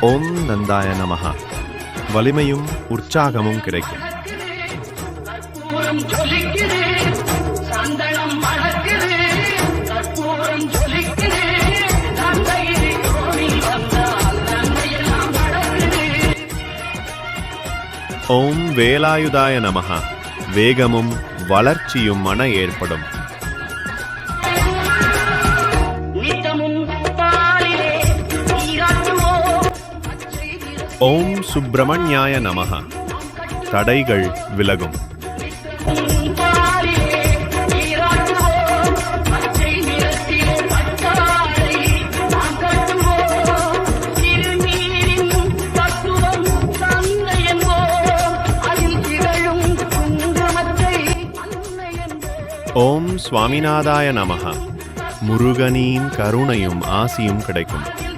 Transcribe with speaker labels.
Speaker 1: ஓம் நந்தாய நமஹா. வலிமையும் உற்சாகமும் கிடைக்கும். ஓம் வேலாயுதாய நமஹா. வேகமும் வளர்ச்சியும் மன ஏற்படும். ஓம் சுப்பிரமணியாய நமக தடைகள் விலகும். ஓம் சுவாமிநாதாய நமக முருகனின் கருணையும் ஆசியும் கிடைக்கும்.